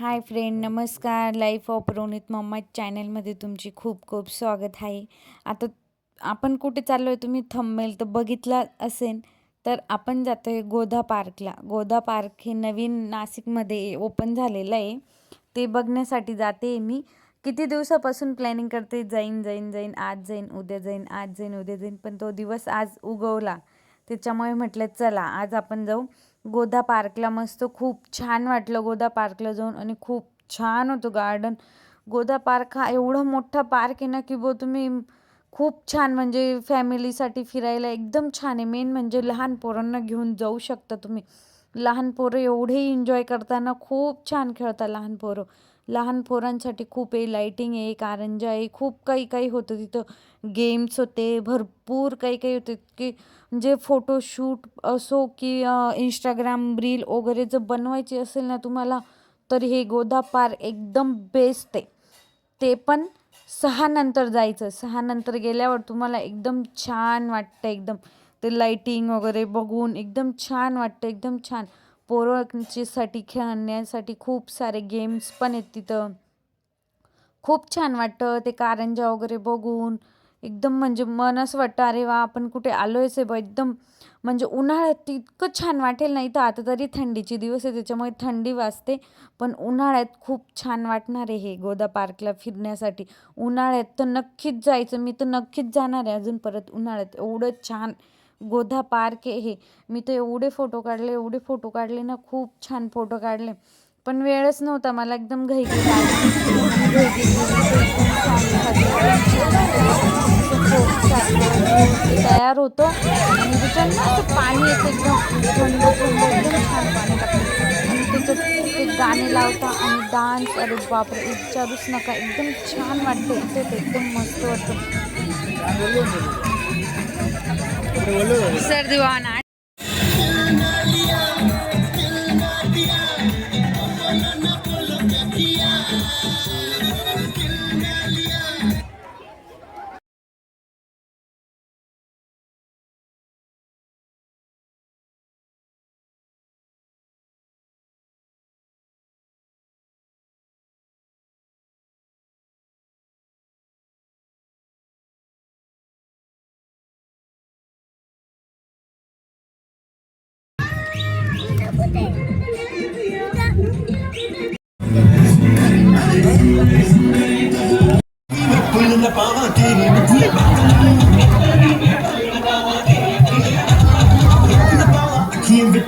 हाय friend नमस्कार. Life of Ronit mamma चॅनलमध्ये तुमची खूप खूप स्वागत आहे. आता आपण कुठे चाललो आहे तुम्ही थंबेल तर बघितला असेल तर आपण जातो आहे गोधा पार्कला. गोधा पार्क हे नवीन नाशिकमध्ये ओपन झालेलं आहे. ते बघण्यासाठी जाते मी. किती दिवसापासून प्लॅनिंग करते? जाईन जाईन जाईन आज जाईन उद्या जाईन आज जाईन उद्या जाईन पण तो दिवस आज उगवला. त्याच्यामुळे म्हटलं चला आज आपण जाऊ. गोदा पार्कला मस्त खूप छान वाटलं गोदा पार्कला जाऊन आणि खूप छान होतं गार्डन. गोदा पार्क हा एवढा मोठा पार्क आहे ना की बो तुम्ही खूप छान म्हणजे फॅमिलीसाठी फिरायला एकदम छान आहे. मेन म्हणजे लहान पोरांना घेऊन जाऊ शकता तुम्ही. लहान पोरं एवढे एन्जॉय करताना खूप छान खेळतात लहान पोरं. लहान पोरांसाठी खूप आहे लाईटिंग आहे कारंजा आहे खूप काही काही होतं तिथं. गेम्स होते भरपूर काही काही होते. की जे फोटोशूट असो की इंस्टाग्राम रील वगैरे जर बनवायची असेल ना तुम्हाला तर हे गोदा पार एकदम बेस्ट आहे. ते पण सहा नंतर जायचं. सहा नंतर गेल्यावर तुम्हाला एकदम छान वाटतं एकदम. ते लाईटिंग वगैरे बघून एकदम छान वाटतं एकदम छान. पोरांच्यासाठी खेळण्यासाठी खूप सारे गेम्स पण आहेत तिथं. खूप छान वाटतं ते कारंजा वगैरे बघून. एकदम म्हणजे मन असं वाटतं अरे वा आपण कुठे आलो आहे बा. एकदम म्हणजे उन्हाळ्यात इतकं छान वाटेल नाही तर आता तरी थंडीचे दिवस आहे त्याच्यामुळे थंडी वाजते. पण उन्हाळ्यात खूप छान वाटणार आहे हे गोदा पार्कला फिरण्यासाठी. उन्हाळ्यात तर नक्कीच जायचं मी तर नक्कीच जाणार आहे अजून परत उन्हाळ्यात. एवढं छान गोधा पार्क आहे हे मी तर एवढे फोटो काढले एवढे फोटो काढले ना खूप छान फोटो काढले. पण वेळच नव्हता मला एकदम घाई तयार होतो. आणि त्याच्यात पाणी येतं एकदम. थंड थंड एकदम छान पाणी आणि त्याच्यात ते गाणे लावता आणि डान्स अरे बापरे विचारूच नका एकदम छान वाटतं. ते एकदम मस्त वाटतं. Ser Divana. Eh?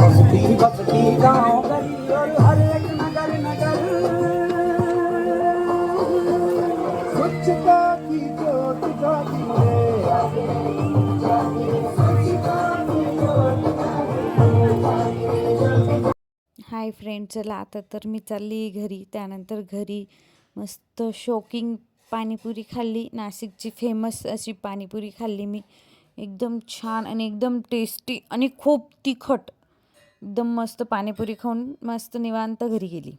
बसती बसती गाँव गली और हर एक नगर नगर स्वच्छता की ज्योत जाती है हाय फ्रेंड चला आता तर मी चालली घरी. त्यानंतर घरी मस्त शॉकिंग पाणीपुरी खाल्ली. नाशिकची फेमस अशी पाणीपुरी खाल्ली मी. एकदम छान आणि एकदम टेस्टी आणि खूप तिखट. एकदम मस्त पाणीपुरी खाऊन मस्त निवांत घरी गेली.